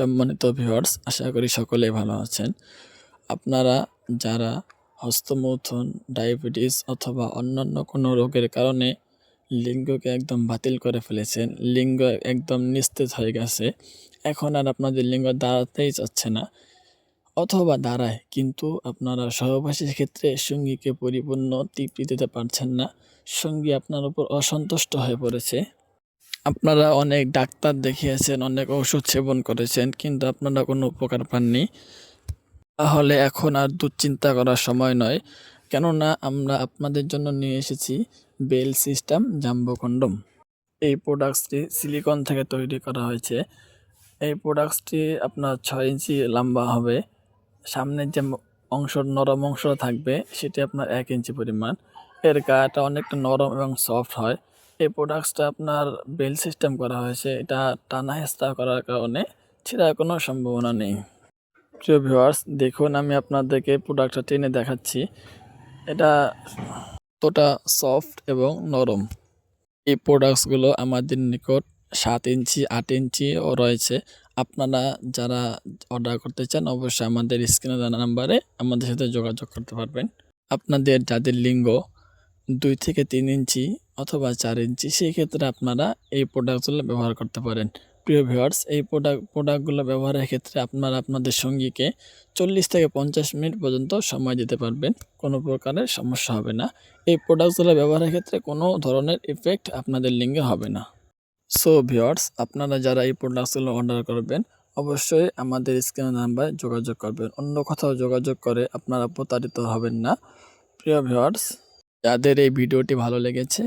সম্মানিত ভিউয়ার্স, আশা করি সকলে ভালো আছেন। আপনারা যারা হস্তমৈথুন ডায়াবেটিস অথবা অন্যান্য কোনো রোগের কারণে লিঙ্গকে একদম বাতিল করে ফেলেছেন, লিঙ্গ একদম নিস্তেজ হয়ে গেছে, এখন আর আপনাদের লিঙ্গ দাঁড়াতেই চাচ্ছে না অথবা দাঁড়ায়, কিন্তু আপনারা সহবাসীর ক্ষেত্রে সঙ্গীকে পরিপূর্ণ তৃপ্তি দিতে পারছেন না, সঙ্গী আপনার উপর অসন্তুষ্ট হয়ে পড়েছে। আপনারা অনেক ডাক্তার দেখিয়েছেন, অনেক ওষুধ সেবন করেছেন, কিন্তু আপনারা কোনো উপকার পাননি। তাহলে এখন আর দুশ্চিন্তা করার সময় নয়। কেননা আমরা আপনাদের জন্য নিয়ে এসেছি বেল সিস্টেম জাম্বো কন্ডম এই প্রোডাক্টসটি সিলিকন থেকে তৈরি করা হয়েছে। এই প্রোডাক্টসটি আপনার ছয় ইঞ্চি লম্বা হবে। সামনের যে অংশ নরম অংশ থাকবে, সেটি আপনার এক ইঞ্চি পরিমাণ। এর গাটা অনেকটা নরম এবং সফট হয়। এই প্রোডাক্টসটা আপনার বেল সিস্টেম করা হয়েছে, এটা টানা হেস্তা করার কারণে ছেঁড়ার কোনো সম্ভাবনা নেই। প্রিয় ভিউয়ার্স দেখুন, আমি আপনাদেরকে প্রোডাক্টটা টেনে দেখাচ্ছি। এটা কতটা সফট এবং নরম। এই প্রোডাক্টসগুলো আমাদের নিকট সাত ইঞ্চি, আট ইঞ্চিও রয়েছে। আপনারা যারা অর্ডার করতে চান, অবশ্যই আমাদের স্ক্রিনে দেওয়া নাম্বারে আমাদের সাথে যোগাযোগ করতে পারবেন। আপনাদের যাদের লিঙ্গ দুই থেকে তিন ইঞ্চি অথবা চার ইঞ্চি, সেই ক্ষেত্রে আপনারা এই প্রোডাক্টগুলো ব্যবহার করতে পারেন। প্রিয় ভিওয়ার্স এই প্রোডাক্ট প্রোডাক্টগুলো ব্যবহারের ক্ষেত্রে আপনারা আপনাদের সঙ্গীকে চল্লিশ থেকে পঞ্চাশ মিনিট পর্যন্ত সময় দিতে পারবেন। কোনো প্রকারের সমস্যা হবে না। এই প্রোডাক্টগুলো ব্যবহারের ক্ষেত্রে কোনো ধরনের ইফেক্ট আপনাদের লিঙ্গে হবে না। সো ভিওয়ার্স আপনারা যারা এই প্রোডাক্টসগুলো অর্ডার করবেন, অবশ্যই আমাদের স্ক্রিনের নাম্বারে যোগাযোগ করবেন। অন্য কোথাও যোগাযোগ করে আপনারা প্রতারিত হবেন না। প্রিয় ভিওয়ার্স যাদের এই ভিডিওটি ভালো লেগেছে,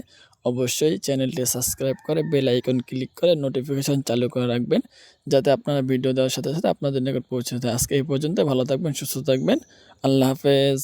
অবশ্যই চ্যানেলটি সাবস্ক্রাইব করে বেল আইকন ক্লিক করে নোটিফিকেশন চালু করে রাখবেন, যাতে আপনারা ভিডিও দেওয়ার সাথে সাথে আপনাদের নিকট পৌঁছে যায়। আজকে এই পর্যন্ত ভালো থাকবেন, সুস্থ থাকবেন, আল্লাহ হাফেজ।